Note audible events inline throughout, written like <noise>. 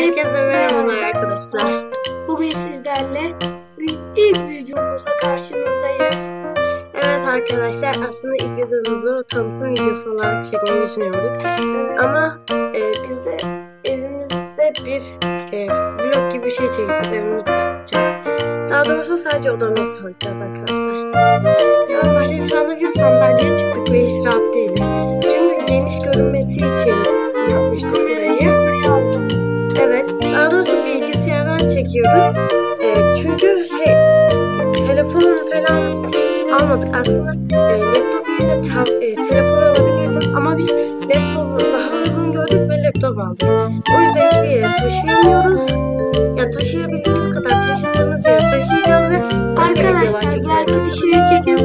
Herkese merhabalar arkadaşlar. Bugün sizlerle ilk videomuzla karşınızdayız. Evet arkadaşlar aslında ilk videomuzu tanıtım videosu olarak çekmeyi düşünüyorduk. Ama e, biz de evimizde bir e, vlog gibi bir şey çekeceğiz. Evimizde tanıtacağız. Daha doğrusu sadece odamızı tanıtacağız arkadaşlar. Normalde şu anda biz sandalyeye çıktık ve hiç rahat değiliz. Çünkü şey telefon falan almadık aslında e, laptop yerine tab- e, telefon alabilirdim ama biz laptopu daha uygun gördük ve laptop aldık. O yüzden hiçbir yere taşıyamıyoruz. Yani taşıyabildiğimiz kadar taşıdığımız yere taşıyacağız ve Arkadaşlar belki dışarı çekip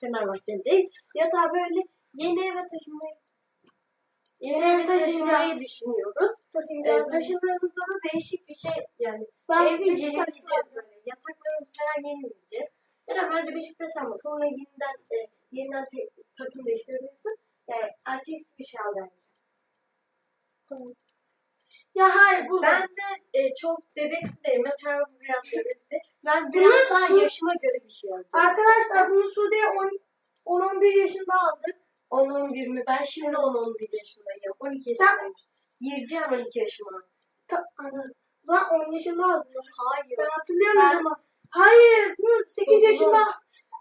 Fenerbahçeli değil. Yatağı böyle yeni eve taşınmayı yeni eve taşınmayı düşünüyoruz. Ee, taşıyacağım. taşındığımızda da değişik bir şey yani Ben evi yenileyeceğiz böyle. Yataklarımızı falan yenileyeceğiz. Ya da bence Beşiktaş alma. Sonra yeniden e, yeniden takım değiştirebilirsin. Yani erkek bir şey al bence. Ya hayır bu Ben de e, çok bebeksi değilim. Mesela bu biraz bebeksi. Ben Bunun biraz daha su- yaşıma göre bir şey alacağım. Arkadaşlar bunu Sude'ye 10-11 yaşında aldık. 10-11 mi? Ben şimdi 10-11 yaşındayım. 12 Sen- yaşındayım. Gireceğim 12 yaşıma. Ta, ana. Lan 10 yaşında aldık. Hayır. Ben hatırlıyorum Ben- ama. Hayır, bunu 8 Dokuz yaşında,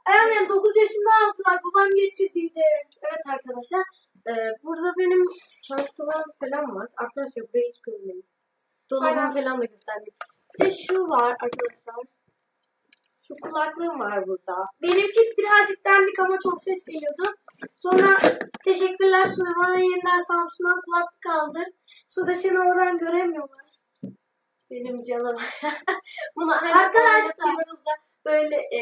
yani 9 yaşında aldılar. Babam getirdiydi. Evet arkadaşlar. E, burada benim çantalarım falan var. Arkadaşlar burayı hiç görmeyin. Dolabımı Aynen. falan da gösterdim. Bir de şu var arkadaşlar. Şu kulaklığım var burada. Benimki birazcık derlik ama çok ses geliyordu. Sonra teşekkürler Sude bana yeniden Samsun'dan kulaklık aldı. Sude seni oradan göremiyorlar. Benim canım. <laughs> Bunu hani Arkadaşlar. böyle e,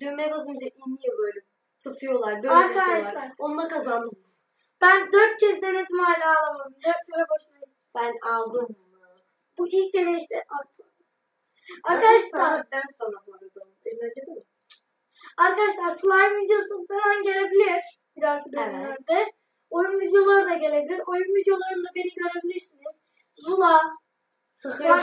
düğme basınca iniyor böyle. Tutuyorlar. Böyle Arkadaşlar. Arkadaşlar. Onunla kazandım. Ben 4 kez denedim hala alamadım. 4 kere boşuna. Ben aldım. Bu ilk deneyişte Arkadaşlar, ben sana vurdum. Elin arkadaşlar slime videosu falan gelebilir. Bir dahaki Evet. dönemlerde. Oyun videoları da gelebilir. Oyun videolarında beni görebilirsiniz. Zula, Sıkıyor.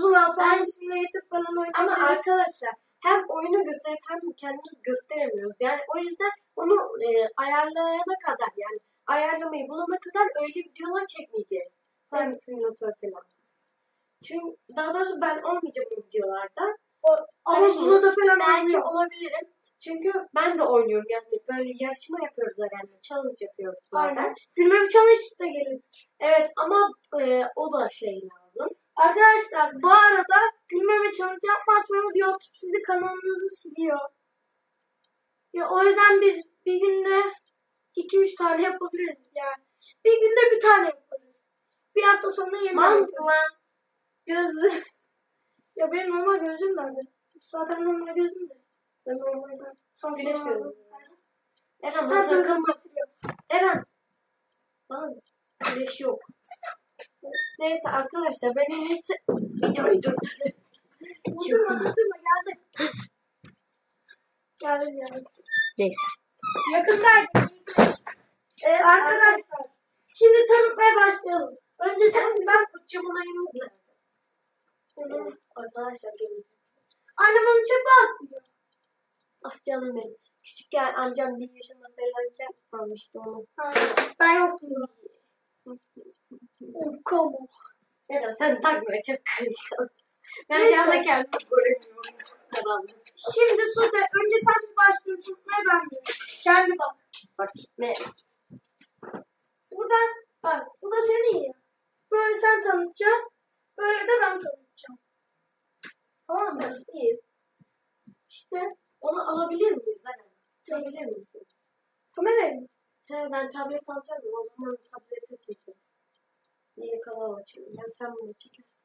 Zula falan isimle getirip falan Ama arkadaşlar hem oyunu gösterip hem kendimiz gösteremiyoruz. Yani o yüzden onu e, ayarlayana kadar ayarlamayı bulana kadar öyle videolar çekmeyeceğiz. Hem simülatör falan. Çünkü daha doğrusu ben olmayacağım o videolarda. O, Ama hani Zula'da falan belki olabilirim. Çünkü ben de oynuyorum yani böyle yarışma yapıyoruz yani challenge yapıyoruz bazen. Bilmem challenge da gelir. Evet ama e, o da şey lazım. Arkadaşlar bu arada gülmeme challenge yapmazsanız YouTube sizi kanalınızı siliyor. Ya o yüzden biz bir günde 2-3 tane yapabiliriz yani. Bir günde bir tane yaparız. Bir hafta sonra yeniden yaparız. Gözü. Ya benim normal gözüm nerede? Zaten normal gözüm de. Ben normalden sanki Güneş normal- gözü. Eren takım hatırlıyorum. Eren. Bana güneş yok. Neyse arkadaşlar ben en iyisi videoyu durdurayım. Vurdurma vurdurma geldi. Geldi geldi. Yakındaydı. Evet arkadaşlar. Şimdi tanıtmaya başlayalım. Önce sen ben ayımız nerede? Arkadaşlar gelin. annem onu çöpe attı. Ah canım benim. Küçükken amcam bir yaşında falanken almıştı onu. Ha, Ben yoktum. Komo. Eren sen takma çok kırıyor. Ben şu anda kendimi göremiyorum. Çok karanlık. Şimdi Sude önce sen başlıyorsun tutmaya ben de. Kendi bak. Bak gitme. Buradan bak. Bu da senin ya. Böyle sen tanıtacaksın. Böyle de ben tanıtacağım. Tamam mı? İyi. İşte Onu alabilir miyiz Eren? Alabilir misin? kamerayı mı? He ben tablet alacağım o zaman tablete çekeriz. Yeni kanal açayım. Ya sen bunu çekersin.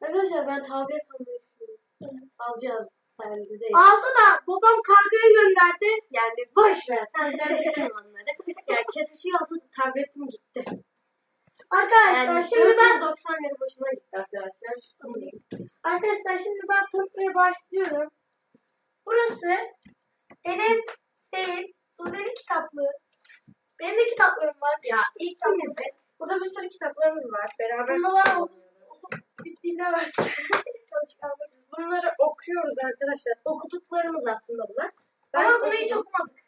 Arkadaşlar ben tablet almayı düşünüyorum. Alacağız. Bence. Aldı da babam kargayı gönderdi. Yani boş ver sen karıştırma onları. yani kötü bir şey oldu tabletim gitti. Arkadaşlar Yani şimdi ben 490 lira boşuna gitti arkadaşlar. Arkadaşlar şimdi ben tanıtmaya başlıyorum. Burası benim değil, Sude'nin kitaplığı. Benim de kitaplarım var. Ya ikimiz de burada bir sürü kitaplarımız var. Beraber Bunda var. Bittiğinde var. <laughs> Çalışkanlarım. Bunları okuyoruz arkadaşlar. Okuduklarımız aslında bunlar. Ama bunu hiç okumadık.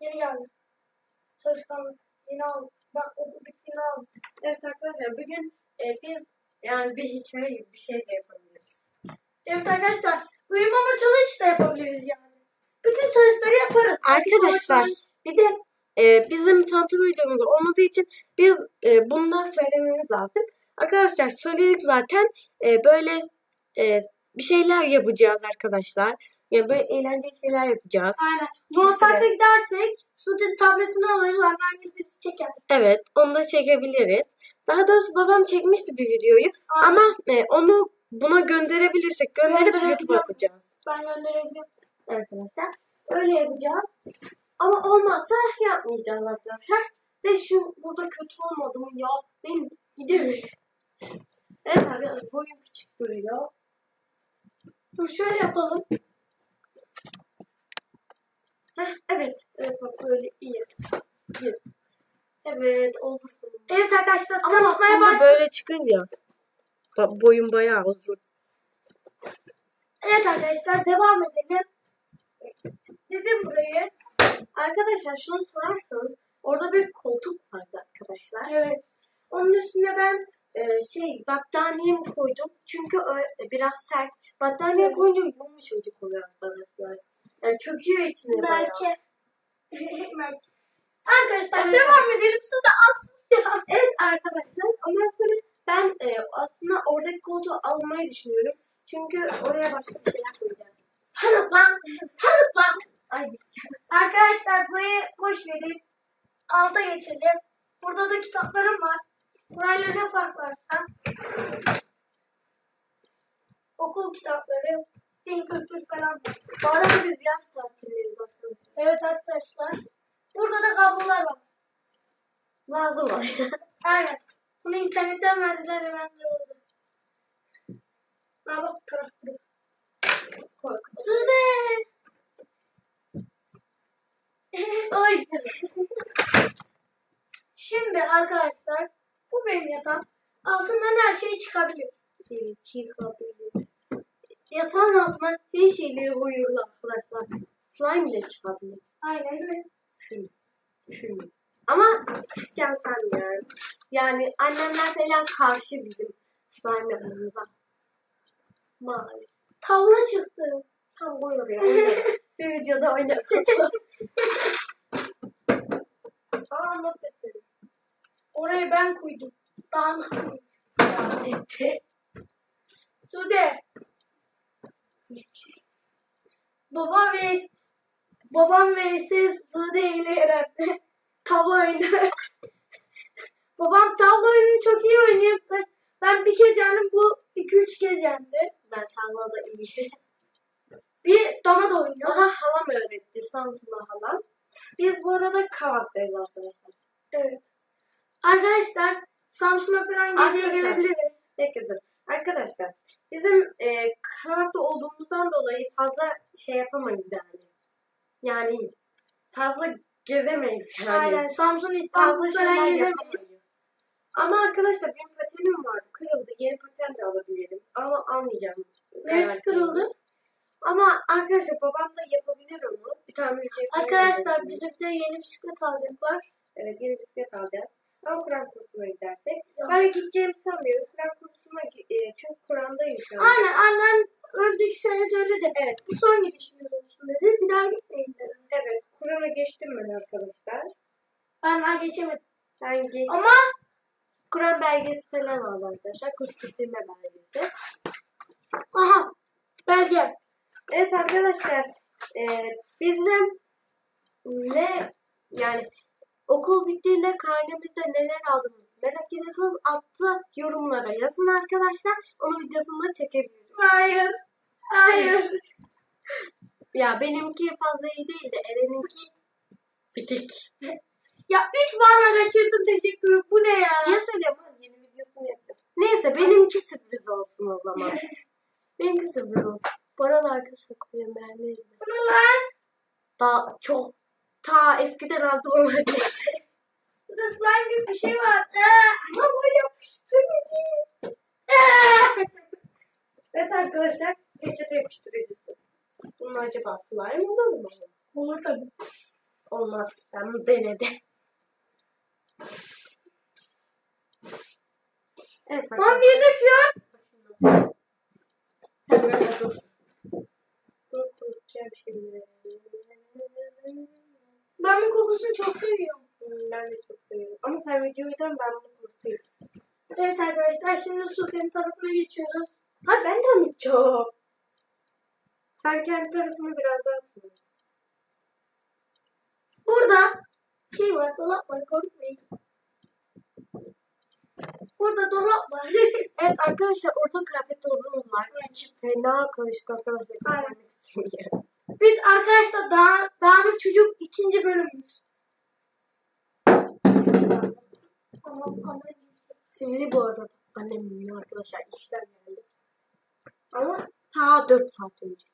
Yeni geldi. Çalışkanlık. Yeni aldım. Bak okul bittiğini aldım. Evet arkadaşlar bugün e, biz yani bir hikaye gibi bir şey de yapabiliriz. Evet arkadaşlar. Uyumama challenge da yapabiliriz yani. Bütün challenge'ları yaparız. Arkadaşlar bir de e, bizim tanıtım videomuz olmadığı için biz e, bundan söylememiz lazım. Arkadaşlar söyledik zaten e, böyle e, bir şeyler yapacağız arkadaşlar. Yani böyle eğlenceli şeyler yapacağız. Aynen. Muhabbete gidersek Sude'nin tabletini alırız. Annem bizi çeker. Evet onu da çekebiliriz. Daha doğrusu babam çekmişti bir videoyu. Aynen. Ama e, onu buna gönderebilirsek gönderip. YouTube'a atacağız. Ben gönderebilirim. Arkadaşlar öyle yapacağız. Ama olmazsa yapmayacağız arkadaşlar. Ve şu burada kötü olmadı mı ya? Ben gidemiyorum. Evet abi boyum küçük duruyor. Dur şöyle yapalım. Heh, evet. Evet bak böyle iyi. iyi. Evet oldu sonunda. Evet arkadaşlar Ama tanıtmaya bak, başlayalım. böyle çıkınca ba- boyum bayağı uzun. Evet arkadaşlar devam edelim. Dedim burayı. Arkadaşlar şunu sorarsanız orada bir koltuk vardı arkadaşlar. Evet. Onun üstüne ben e, şey battaniyemi koydum. Çünkü ö- biraz sert. Battaniye koyunca yumuşacık oluyor arkadaşlar. Yani çöküyor içine bayağı. Belki. <laughs> Belki. Arkadaşlar Evet. devam edelim. Suda alsız ya. <laughs> Evet arkadaşlar ondan sonra ben e, aslında oradaki koltuğu almayı düşünüyorum. Çünkü oraya başka bir şeyler koyacağız. Tanıt lan. Tanıt lan. Ay gideceğim. Arkadaşlar burayı boş verin. Alta geçelim. Burada da kitaplarım var. Burayla ne fark var? Ha? Okul kitapları, din kültür falan. var. Bu arada biz yaz tatildeyiz arkadaşlar. Evet arkadaşlar. Burada da kablolar var. Lazım <laughs> oluyor. Aynen. Bunu internetten verdiler hemen de oldu. Ha bak bu taraf burada. Korkutucu. Sude! Ay. Şimdi arkadaşlar bu benim yatağım. Altından her şey çıkabilir. Evet, çıkabilir. Yatağın altına her şeyleri koyuyoruz arkadaşlar. Slime bile çıkabilir. Aynen öyle. Düşün. Düşün. Ama çıkacağım sen yani. Yani annemler falan karşı bizim slime yapmamıza. Maalesef. Tavla çıktı. Tam koyuyor ya. <laughs> Bir videoda oynarım. <laughs> Aa not. Orayı ben koydum. Etti. Sude. Baba ve babam ve siz Sude ile herhalde tavla oyunu. babam tavla oyununu çok iyi oynuyor. Ben, ben bir kez yendim bu iki üç kez yendi. Ben tavlada iyi. Bir dama da oynuyor. Bana halam öğretti. Samsun'da halam. Biz bu arada Kavak'tayız arkadaşlar. Evet. Arkadaşlar Samsun'a falan gece Arkadaşlar. gelebiliriz. Peki dur. Arkadaşlar bizim e, Kavak'ta olduğumuzdan dolayı fazla şey yapamayız yani. Yani fazla gezemeyiz yani. Aynen. Samsun Fazla İstanbul şeyler falan gezemeyiz. yapamayız. Ama arkadaşlar benim patenim vardı. Kırıldı. Yeni paten de alabilirim. Ama almayacağım. Neresi Merak kırıldı? Ama arkadaşlar babam da yapabilir onu. Bir tane ücret Arkadaşlar bizim de yeni bisiklet alacaklar. Evet yeni bisiklet alacağız. Ama Kur'an kursuna gidersek. Ben gideceğimi sanmıyorum. Kur'an kursuna e, çünkü Kur'an'dayım şu an. Aynen annem önceki sene söyledi. Evet bu son gidişimiz olsun dedi. Bir daha gitmeyin dedi. Evet. Kur'an'a geçtim ben arkadaşlar. Ben daha geçemedim. Ben geç... Ama Kur'an belgesi falan aldım arkadaşlar. Kurs bitirme belgesi. aha belge. Evet arkadaşlar. E, bizim ne yani okul bittiğinde karnemizde neler aldığımızı merak ediyorsanız altta yorumlara yazın arkadaşlar. Onu videosunu da çekebiliriz. Hayır. Hayır. <laughs> Ya benimki fazla iyi değil de Eren'inki bitik. Ya 3 puanla kaçırdım teşekkür. Bu ne ya? Ya söyleyeyim yeni videosunu yapacağız. Neyse benimki sürpriz olsun o zaman. <laughs> benimki sürpriz olsun. Bu arada arkadaşlar koyun beğenmeyiz. Bu ne lan? Daha çok ta eskiden aldım ama <laughs> Burada slime gibi bir şey var. Ama bu yapıştırıcı. <laughs> Evet arkadaşlar peçete yapıştırıcısı. Bunun acaba slime olur mu? Olur tabii. Olmaz. Ben bunu denedim. Evet Lan bir döküyor. Sen böyle dur. Dur dur. Şimdi. Ben bu kokusunu çok seviyorum. Ben de çok seviyorum. Ama sen videoyu dön ben bunu kurtayım. Evet arkadaşlar şimdi Sufi'nin tarafına geçiyoruz. Ha ben de çok? Sen kendi tarafını biraz daha tut. Burada şey var, dolap var, korkmayın. Burada dolap var. <laughs> Evet arkadaşlar orta kıyafet dolabımız var. İçi fena karışık arkadaşlar. İstemiyorum. Biz arkadaşlar daha, daha bir çocuk ikinci bölümümüz. Sinirli bu arada. Annem bilmiyor arkadaşlar. işler geldi. Ama ta 4 saat önce.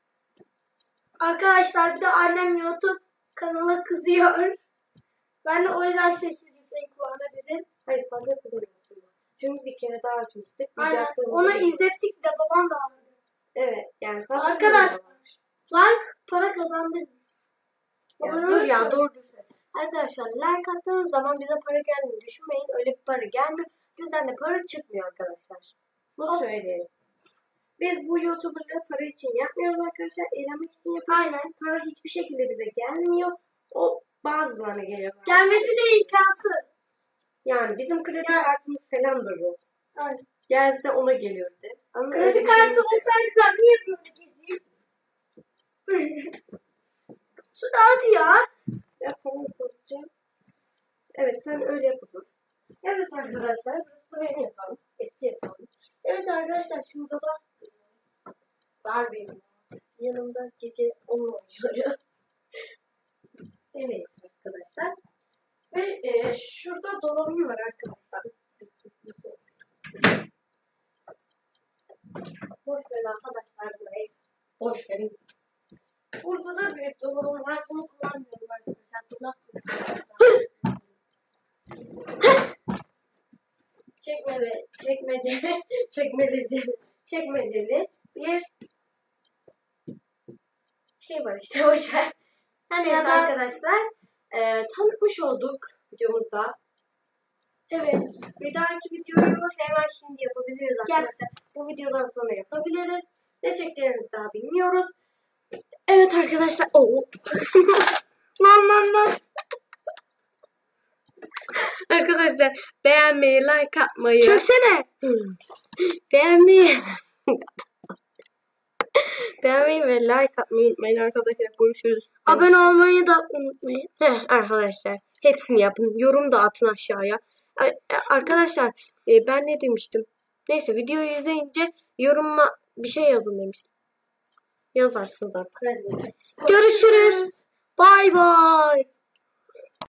Arkadaşlar bir de annem YouTube kanala kızıyor. Ben de o yüzden sessiz liseye kulağına dedim. Hayır fazla kızmıyorsun. Çünkü bir kere daha açmıştık. Aynen. Onu izlettik de babam da aldı. Evet yani Arkadaşlar. Like para kazandı. Ya Abone dur ya dur. Arkadaşlar like attığınız zaman bize para gelmiyor. Düşünmeyin öyle bir para gelmiyor. Sizden de para çıkmıyor arkadaşlar. Bunu Oh. söyleyeyim. Biz bu YouTuber'ları para için yapmıyoruz arkadaşlar. Eğlenmek için yapıyoruz. Aynen. Para hiçbir şekilde bize gelmiyor. O bazılarına geliyor. Gelmesi de imkansız. Yani bizim kredi kartımız falan da yok. Aynen. Gelse ona geliyordu. Ama Kredi kartı yok. olsaydı ben niye böyle gezeyim? Su da hadi ya. Ya tamam soracağım. Evet sen öyle yapalım. Evet arkadaşlar benim yapalım. Eski yapalım. Evet arkadaşlar şimdi da Var benim. Yanımda gece onu oynuyorum. <laughs> Evet arkadaşlar. Ve e, şurada dolabım var arkadaşlar. Boş verin arkadaşlar burayı. Boş verin. Burada da bir dolabım var. Bunu kullanmıyorum arkadaşlar. Dolap çekmeli, çekmece, <laughs> çekmeceli, çekmeceli bir şey var işte boşver. Her neyse da- arkadaşlar e, tanıtmış olduk videomuzda. evet. Bir dahaki videoyu hemen şimdi yapabiliriz Gel. arkadaşlar. Bu videodan sonra yapabiliriz. Ne çekeceğimizi daha bilmiyoruz. Evet arkadaşlar. Oo. <laughs> lan lan lan. arkadaşlar beğenmeyi, like atmayı. Çöksene. Beğenmeyi. Beğenmeyi ve like atmayı unutmayın arkadaşlar. Görüşürüz. Abone olmayı da unutmayın. Heh, arkadaşlar hepsini yapın. Yorum da atın aşağıya. A- Arkadaşlar e, ben ne demiştim? Neyse videoyu izleyince yoruma bir şey yazın demiştim. Yazarsınız artık. Görüşürüz. Bay bay.